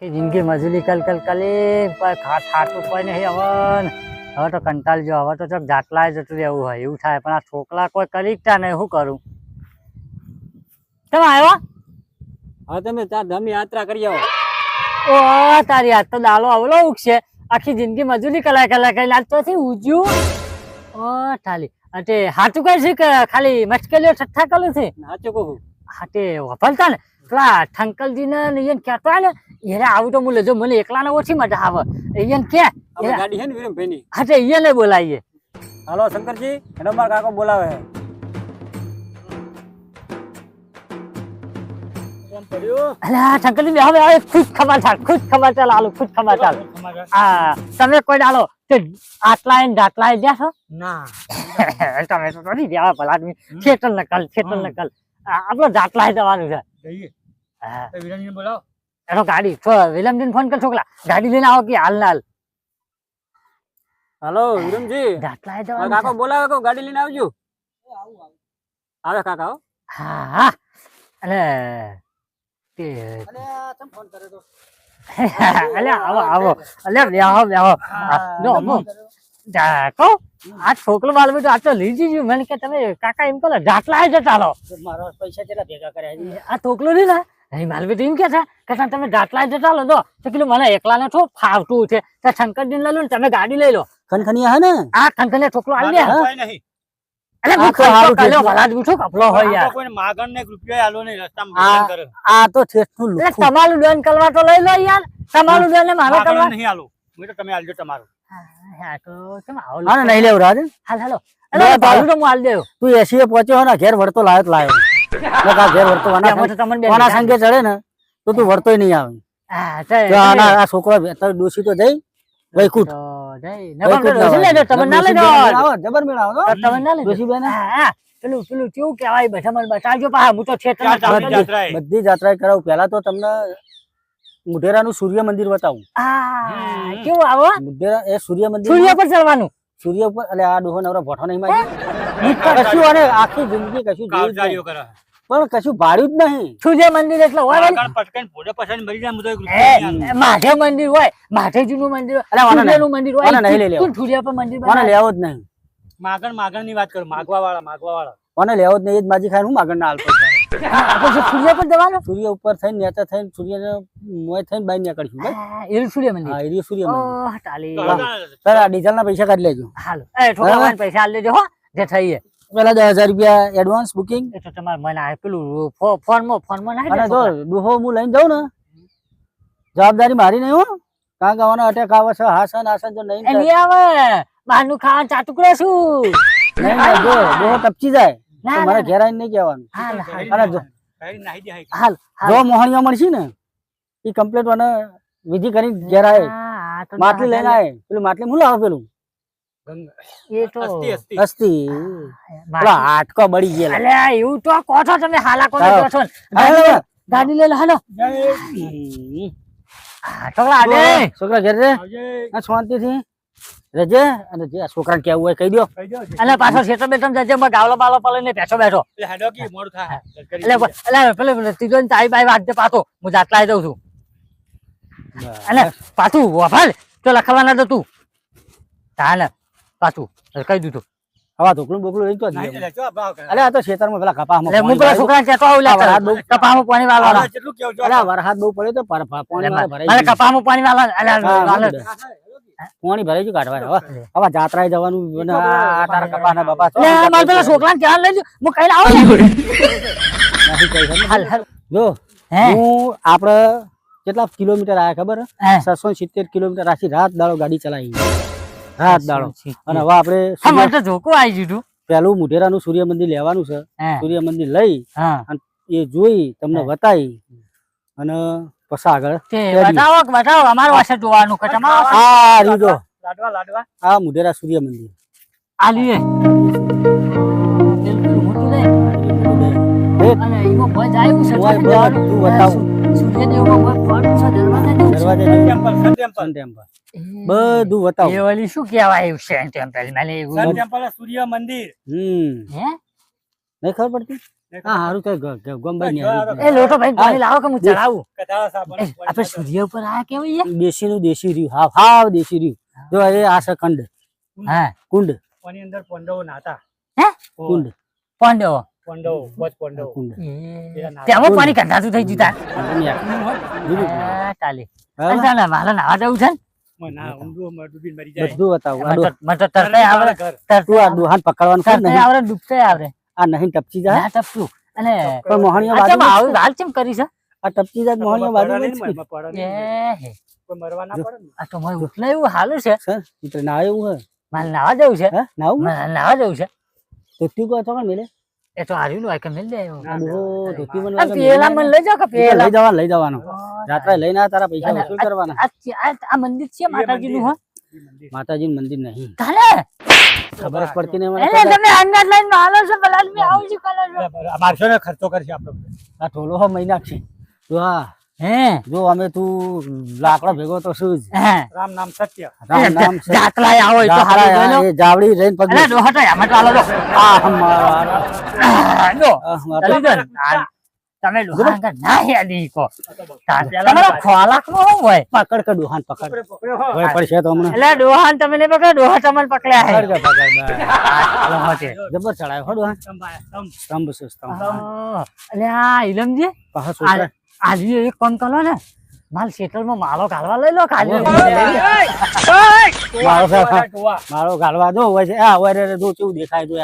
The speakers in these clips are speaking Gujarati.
કે જિંદગી મજૂરી કલ કલ કલી ખાસ ખાતું કોઈ નહીં હવે હવે તો કંટાળજો હવે તો ચોક જાટલાય જતું રહેવું હોય એવું થાય. પણ આ છોકરા કોઈ કરી તા નહીં શું કરું? તમે આવ્યો? હવે તમે ત્યાં ધમ યાત્રા કરી આવો. ઓ તારી આજ તો દાલો આવલો ઉગશે. આખી જિંદગી મજૂરી કલાય કલાય કરી આજ તો થી ઉજ્યું. ઓ ઠાલી. અટે હાચું કઈ છે ખાલી મસ્કેલીઓ ઠઠ્ઠા કરું છે? હાચું કહું. હાટે વફલતા ને. પેલા ઠંકલજી ને કહેતા હોય ને એને આવું તો મુલે જો મને એકલાને ઓછી મજા આવે. એને કે ગાડી છે ને વિરમભાઈ ની હાટે એને બોલાવીએ. હાલો શંકરજી એનો મારા કાકો બોલાવે છે. કેમ પડ્યું અલ્યા ઠંકલજી બે હવે હવે ખુશ ખબર ચાલ ખુશ ખબર ચાલ આલો ખુશ ખબર ચાલ. આ તમે કોઈ ડાલો તે આટલા એ જ્યાં છો? ના. તમે તો નથી ગયા ભલા આદમી. ખેતર નકલ ખેતર નકલ. આપણો દાટલા જવાનું છે. હા, બોલાવો. એનો ગાડી વિલમજી ફોન કર છોકલા ગાડી લઈને આવો કે હાલ હાલ? હલો વિરમજી ગાટલા જવાનું કાકો બોલાવે કો ગાડી લઈને આવજો. આવે કાકા હા. હા અને તે અલ્યા આવો આવો. અલ્યા બેહો બેહો આ, જો જા- કહું આ છોકરો બાલ બેટો આ તો લઈ જજો મને કે તમે કાકા એમ કહો દાટલા જતા ચાલો મારો પૈસા કેટલા ભેગા કર્યા આ છોકલો નહીં ને? અહીં માલવી એમ કે છે? કે તમે દાટલા જતા લો તો તો કીધું મને એકલાને થોડું ફાવતું છે. તો શંકરજી લઈ લો ને તમે ગાડી લઈ લો. ખનખનિયા હે ને? આ ખનખનિયા છોકરો આવી દે. હું તો હારું કાલ્યો થયું. ભલા કપલો હોય યાર. કોઈ માગણ ને રૂપિયો આલો નહીં રસ્તામાં કરે. આ તો ઠેઠનું એટલે તમારું ડન કલવા તો લઈ લો યાર. તમારું ડન ને મારો માગણ નહીં આલો. મેં તો તમે આલજો તમારું. હા તો કેમ આવો હા નહીં લેવું રાજ હાલ હાલો. અરે. ભાડું તો હું આલ દેવ તું એસી એ પહોંચ્યો ને ઘેર વળતો લાયો લાયો. નકર આ ઘેર વર્તો આના તો તમને બે વાના સંગે ચડે ને તો તું વર્તોય નહીં આવે. હા, તે- આના આ છોકરો તારો ડોશી તો જઈ વૈકુટ ડોસી ના. ના બધા. જાત્રા કરાવું. પેલા તો તમને મુઢેરાનું સૂર્ય મંદિર બતાવું. હા, કેવું આવો? મુઢેરા એ સૂર્ય મંદિર સૂર્ય પર ચડવાનું? સૂર્ય ઉપર એટલે આ ડોહો નવરો ભોઠો નહીં મારી. કશું અને આખી જિંદગી કશું જ પણ કશું ભાડ્યું જ નહીં. સૂર્ય મંદિર એટલે હોય ને. મંદિર હોય માધવજીનું મંદિર. સૂર્યનું મંદિર હોય પર મંદિર લેવો જ નહીં. માગણ માગણની વાત કરું માગવા વાળા માગવા વાળા મને લેવો જ નહીં એ જ માજી ખાઈને હું માગણ ના હાલતો છું. સૂર્ય પર જવાનું? સૂર્ય ઉપર થઈને નેતા થઈને સૂર્ય મોય થઈને બહાર નીકળશું ભાઈ એ સૂર્ય મંદિર. હા એ સૂર્ય મંદિર. ઓહ, ટાલી. તો વાહ. હવે સર આ ડીઝલ ના પૈસા કાઢી લેજો. હાલો. પૈસા આલી લેજો હો. જે થઈએ. પેલા દસ હજાર રૂપિયા એડવાન્સ બુકિંગ એ તો તમારે મને આપેલું ફોનમાં ફોનમાં નાખી અને જો છોકરા. હું લઈને જાઉં ને જવાબદારી મારી નહીં હો. કાં ગાવાનો અટેક આવે છે હાસન હાસન જો નહીં નહીં આવે. બહારનું ખાવાનું ચાટુકડે શું નહીં જો ડોહો ટપચી જાય. મારે ઘેર આવીને નહીં કહેવાનું. અને જો. હાલ. જો મોહણીઓ મળશે ને એ કમ્પ્લીટ મને વિધિ કરીને ઘેર આવે હા, આ તો માટલી લઈને આવે પેલું માટલી હું લાવે પેલું? હાટકો બળી ગયેલા. અલ્યા, એવું તો કહો છો તમે હાલા. કોને કહો છો. ગાડી લઈ- લો હાલો. છોકરા આડે. છોકરા ઘેર રે આવજે. આ શાંતિથી. રહેજે અને જે છોકરાને કહેવું હોય કહી દો. અને પાછો શેઠો બેઠો જજે, ગાવલો બાવલો પડે ને બેઠો. બેઠો એટલે હેડો કે મોડું થાય. કરી એટલે દઈએ. એટલે પેલે પેલે ત્રીજો ને ચાઈ બાઈ વાંચજે પાછો. હું જાતલા જઉં છું. અને પાછું વફાલ. તો લખવાના તો તું. હા ને પાછું. કહી દીધું. હવા ઢોકળું બોકળું લઈ તો નાહી દે, લે, ચો, ભાવ કરે. અરે આ તો ખેતરમાં પેલા કપામાં હું પાણી પેલા ભરાયું. છોકરાને કહેતો આવું લે આ વરસાદ બહુ- કપામાં પાણી. અરે વરસાદ બહુ પડ્યો તો પાણી પાણી વાળવા હા. હા, પાણી ભરાઈ ગયું કાઢવા. હવે હવે જાત્રાએ જવાનું અને આ તારા કપાના બાપા તો લે, આ મારે પેલા છોકરાને ધ્યાન લઈ હું કઈ આવું જો હું? આપણે કેટલા કિલોમીટર આયા ખબર? હે. છસો સિત્તેર કિલોમીટર આખી રાત દાડો ગાડી ચલાવી. રાત દાડો અને હવે આપણે મને તો જોકું આવી ગયું પેલું મુઢેરાનું સૂર્ય મંદિર લેવાનું છે સૂર્ય મંદિર લઈ હા. એ જોઈ તમને હે. બતાવી અને પછી આગળ. બતાવો બતાવો અમારો પાસે જોવાનું કે તમારો પાસે આ રીતો લાડવા લાડવા આ મુઢેરા સૂર્ય મંદિર આલીએ પેલું મોટું રે. અને એમાં ભજ આવ્યું છે ઓય તો જવાનું. બધું બતાવું. દરવાજા જેવું છે. દરવાજે જેવું ટેમ્પલ ટેમ્પલ બધું બતાવું. એ ઓલી શું કહેવાય એવું ટેમ્પલ મને સન ટેમ્પલ સૂર્ય મંદિર. હમ. હે? નહીં ખબર પડતી? હા હારું તો ગ- ગ- એ લોટો ભાઈ પાણી લાવો કે હું ચડાવું? કથા સાબણ એ, આપણે સૂર્ય ઉપર કેવું દેશી નું દેશી રહ્યું હાવ હાવ દેશી રહ્યું જો એ આ છે કંડ. હા. કુંડ. કોની અંદર પાંડવો નાતા. હે? કુંડ. પાંડવો. પાંડવો બસ પાંડવો ત્યાં પાણી કંટાતું થઈ જતા આ- ચાલે. મારે નાવા જવું છે ને. માં ના ઊંધું માં ડૂબીને મરી જાય. બધું બતાવું આ મને ડો- તો- મને તો તરતાય આવડે ઘર. તું આ તરતાય ડોહાને પકડવાનું કર તરતાય નહીં? આવડે ડૂબતાય આવડે. આ નહીં ટપચી જાય ના ટપકું અને પણ મોહણીઓ આ ચમ બાજુ આવું હાલ ચમ કરી છે? આ ટપચી જાય મોહણીઓ બાજુ પડે નહીં, એમાં પડે એ નહીં. હે. કોઈ મરવા ના પડે ને. આ તો મને ઉઠલે એવું હાલું છે. સર મિત્ર એવું હે? મારે નાવા જવું છે. હે? નાવું નાવા જવું છે. તો તું કહો મેલે? એ તો હાર્યું હોય કે મિલ દે એવું. ધોતી મને પેલા મન લઈ જાવ કે પેલા લઈ જવાનું લઈ જવાનું. જાત્રા લઈને આ તારા પૈસા વસૂલ કરવાના. આ મંદિર છે માતાજી નું હા? માતાજી મંદિર. મંદિર નહીં. તાલે ખબર જ પડતી નહીં મને તમે અંદાજ લઈને માલો છો પેલા મે આવું છું કલર મારશો ને ખર્ચો કરશે આપણો. આ ઢોલો હો મહિના છે હા. હે? જો અમે તું લાકડો ભેગો તો શું હે? રામ નામ સત્ય. રામ નામ છે જાતલાય આવો તો હારું જોઈ લો. જાત્રા, એ જાવડી રહીને પગ અરે અમે તો દો. આ મારો. આ- આ દો. આ મારો- ચાલી દો ને. તમે ડોહા અંગર ના હેડી કો તમારો ખોરાક નો હોય? પકડ કે ડોહાન પકડ. હો. હવે પડશે તો હમણાં. એટલે ડોહાન તમે ને પકડો ડોહા તમને પકડ્યા હે. પકડ પકડ. હોતે. જબર ચડાય હો ડોહાન સંભાળ, સંભ સંભ છે અલે આ ઇલમજી પાછો છોકરા. આજે એક કામ કરો ને માલ શેતળમાં માલો ગાળવા લઈ લો કાલે મારો ગાલવા દો હોય છે. આ હોય રે જો કેવું દેખાય તો.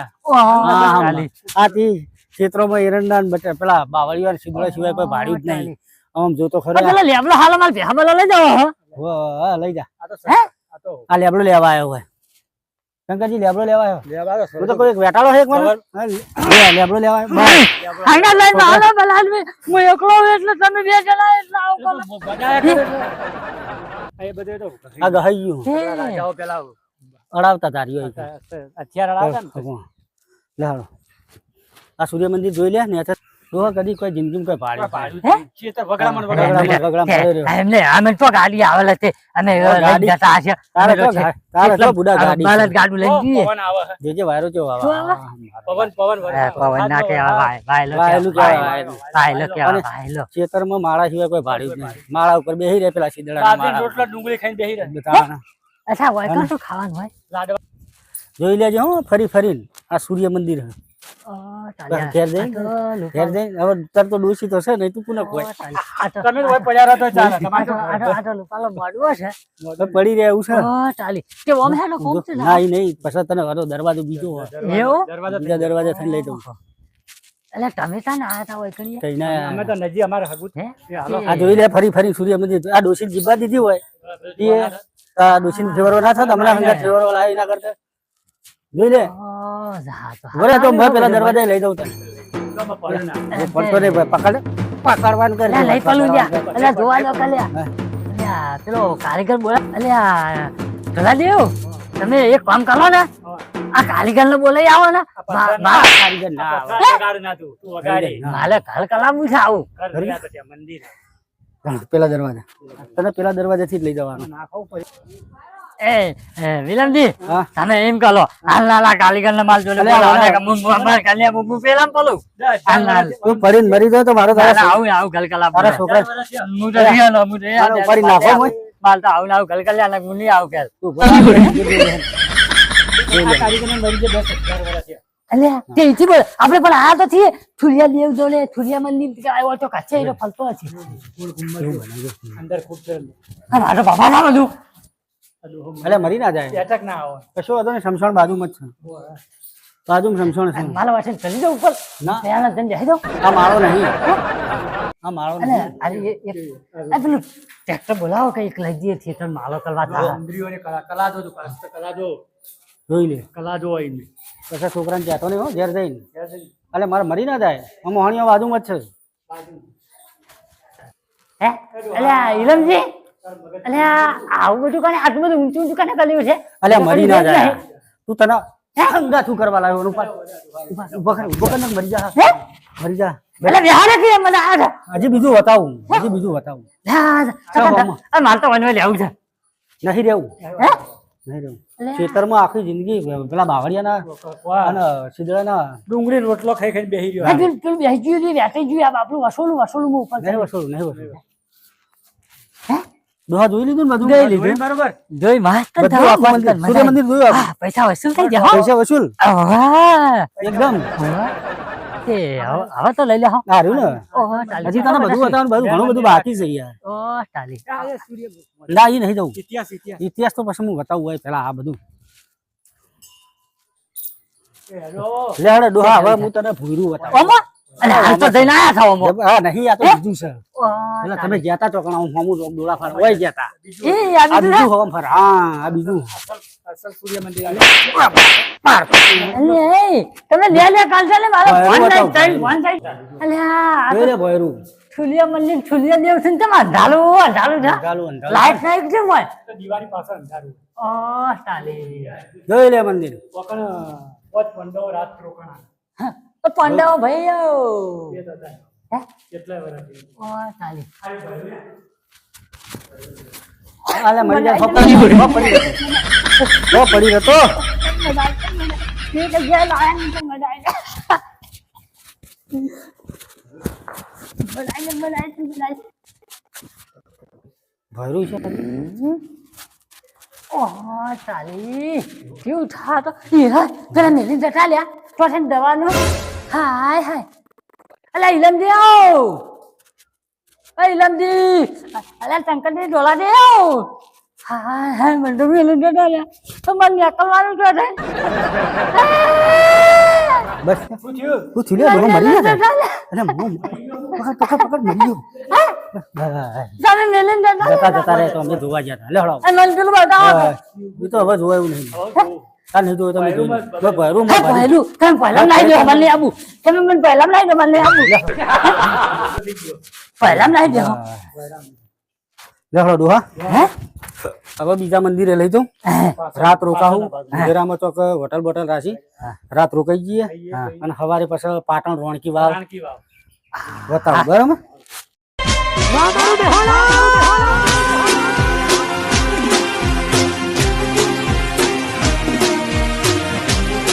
આથી ક્ષેત્રોમાં એરંડા ને પેલા વાર શીદડા સિવાય કોઈ ભાડ્યું જ નહીં. આમ જો તો ખરે. લેબલો હાલો માલ ભેહા લઈ જાઓ હો. લઈ જા. આ લેબડો લેવા આવ્યો હોય. શંકરજી લેબડો લેવા આવ્યો લેવા તો કોઈ વેટાળો છે એક મને? લેબડો લેવા આવ્યો આના. હું એકલો એટલે તમે બે જણા એટલે આવું કરો. એ બધે તો આ ગહાઈ ગયું રાજાઓ પેલા અડાવતા તારી હોય હથિયાર લાવતા ને ભગવાન. આ સૂર્ય મંદિર જોઈ લે ને તો કદી કોઈ જિંદગીમાં કોઈ ભાડ્યું ભાડું હે? ચેતર વગડામાં ને વગડામાં. વગડામાં. વગડામાં પડ્યો રહ્યો. એમને અમે તો ગાડી આવેલ હતી અમે ઓ, લઈને ગાડી? જતા હશે તારે તો તો છે. ગા- તારે તો બુડા ગાડી બળદ ગાડું લઈને જઈએ પવન આવે છે. જે જે વાયરો છે વાવા. શું આવે? પવન પવન પવન ના કહેવાય ભાઈ ભાઈલો વાયેલું કહેવાય કહેવાય. ભાઈલો કહેવાય અને- માળા સિવાય કોઈ ભાડ્યું નહીં માળા ઉપર બેહી રહે પેલા સીધડા રોટલા ડુંગળી ખાઈને બેહી રહે. અચ્છા હોય તો ખાવાનું હોય જોઈ લેજે હું ફરી ફરીને આ સૂર્ય મંદિર છે. ઘેર જઈને તો લોકો- ઘેર જઈને હવે તાર તો ડોસી તો છે નહીં તું કોને કોઈ ઓ, ચાલ્યા. આ તો- તમે હોય પડ્યા રહો તો ચાલે. આ તમારે તો- આ તો- તો આ તો લોપાલો મોડવો છે પડી રહે એવું છે ચાલી. તે ઓમ હેડો કોમ છે ના ઈ નહીં પછી તને વાળો દરવાજો બીજો. એવું? દરવાજા થઈ થઈને લઈ દઉં એટલે તમે ત્યાં આયા તા હોય કણીએ? કઈ ના અમે તો નજી અમારે હગું જ. હે? એ હાલો. આ જોઈ લે ફરી ફરી સૂર્ય મંદિર આ ડોસી જીબા દીધી હોય એ આ ડોસી ફેવરો ના થતા હમણાં હંગાત ફેવરો લાવી ના કરતા જોઈ લે. બોલે તો મેં પેલા દરવાજા લઈ દઉં તને. પડતો રે ભાઈ પકડ. પકડવાનું કરે. લઈ પેલું અલ્યા, જોવા દો કલ્યા. અલ્યા, પેલો કારીગર બોલે અલ્યા પેલા દેવ તમે એક કામ કરો ને. આ કારીગર ને બોલાઈ આવો. ને કારીગર ના. મારે ઘર કલાવું છે આવું. મંદિર. પેલા દરવાજા. તને પેલા દરવાજાથી જ લઈ જવાનું. એ એ, વિલમજી હા તમે એમ કહો હાલ નાલા કારીગર ને માલ જોડે અલ્યા, બોલાવો ને અલ્યા. કે મું- મું- અમારે કન્યા મું- મું પેલા માં પેલું હાલ ચાર નાલ. વર્ષ તું પડીને મરી જાય તો મારો તારા આવું આવું ઘર કલા છોકરા ચાર વર્ષ થયા. હું તો રિયાનો, હું તો રિયાનો. નાખો હોય. માલ તો આવું આવું ઘર કલ્યાણ હું નહીં આવું કે તું બરાબર. આ કારીગરને મરી ગયા દસ, અગિયાર વર્ષ થયા. અલ્યા તે ઈથી બોલ આપણે પણ આ તો છીએ થુરિયા દેવ જોડે થુરિયા મંદિર આવ્યો તો કાચે ફલતો હશે અંદર ખૂબ મારો બાબા ના બધું અલે મરી ના જાય. એટક ના આવે. કશો વાંધો નહીં શમશાન બાજુમાં જ છે. બાજુમાં શમશાન છે. મારા વાસણ ચલી જાવ ઉપર? ના. ત્યાં જઈને જઈ જાવ આ મારો નહીં. આ મારો અને નહીં. અરે એ- એ- પેલું ટ્રેક્ટર બોલાવો કે એક લઈ જઈએ થિયેટર માલો કરવા જો થાય ઇન્દ્રિયોને કલા કલા જો તું કલા જો. જોઈ લે. કલા જો એમની. પછી છોકરાને જતો નહીં હો ઘેર જઈને. એટલે મારે મરી ના જાય. હું મોહણીઓ બાજુમાં જ છે. હે? એટલે ઈલમજી? અલ્યા આવું બધું કાને આટલું બધું ઊંચું ઊંચું કાને કર્યું છે? અલે મરી ના નહીં. જાય. તું તને હંગા તું કરવા લાવ્યો ઉપર ઊભા કર ઊભો કર મરી જા. હે? મરી જા. એટલે બિહારે કે મને આ હજી બીજું બતાવું હજી બીજું બતાવું આ મારે તો વનવે લેવું છે. નહીં રહેવું. હે? નહીં રહું ખેતરમાં આખી જિંદગી પેલા બાવળિયાના અને ડુંગળી રોટલો ખાઈ ખાઈ બેહી રહ્યો હા, પેલું પેલું બેસી ગયું ગયું આ બાપડું વસોલું વસોલું ઉપર નહીં વસોલું નહીં વસૂલ. હે? દોહા જોઈ લીધું ને બધું? જોઈ લીધું. બરોબર. જોઈ થવા, મજા સૂર્ય મંદિર. જોયું પૈસા વસૂલ થઈ જાય પૈસા વસૂલ? એકદમ. એ હવે હવે તો લઈ લે હો. આ ને. હજી તને બધું બતાવવાનું બધું ઘણું બધું બાકી છે યાર. ઓહ ચાલી. આ એ સૂર્ય ના એ નહીં જવું. ઇતિહાસ ઇતિહાસ. ઇતિહાસ તો પછી હું બતાવું હોય પેલા આ બધું. લે હડે ડોહા હવે હું તને ભૂરું બતાવું. અરે હાલ તો જઈને આયા છો ઓમો હા નહીં આ તો બીજું છે. ઓહ, તમે ગયા તા હું હમું ડોળા ફર હોય ગયા તા. એ આ આ બીજું બીજું હમ ફર હા આ બીજું. અસલ સૂર્ય મંદિર અલે, તમે લે લે કાલ ચાલે મારો ફોન એવું નહીં ફોન થઈ અલે આ ભોયરું. છુલિયા મંદિર છુલિયા દેવ છે ને તેમાં અંધારું અંધારું છે? અંધારું, અંધારું. લાઈટ નહીં કેમ હોય? દિવાળી પાછળ અંધારું. ઓ ચાલી જોઈ લે મંદિર. વકણ પોત પંડવ રાત રોકણા તો પંડાઓ ભાઈ આવો કેટલા ભર્યું છે? ચાલી. કેવું થા તો? પેલા મેલી જતા લ્યા. તો દવાનું. હાય હાય અલા ઇલમદી આવ અ ઇલમદી અલા શંકરની ડોલા હાય હાય મને તો મેલી જતા લ્યા તો મને નીકળવાનું તો છે બસ શું થયું તું થયું લે મરી ગયા અરે હું પકડ પકડ પકડ મરી ગયો બસ. તમે જતા જતા જતા રહે તો અમે જોવા ગયા હતા લે હળો મને પેલું બતાવો તો હવે જોવાયું નહીં આ જો તમે ભોયરું માં. તમે પહેલા લાવી દો મને આબુ તમે મને પહેલા લાવી દો મને આબુ પહેલા લાવી દો લે હળો ડોહા હે હવે બીજા મંદિરે લઈ જાઉં રાત રોકાવું ડેરામાં ચોક હોટલ બોટલ રાખી રાત રોકાઈ જઈએ અને સવારે પછી પાટણ રોણકી વાવ રાણકી બતાવું બરાબર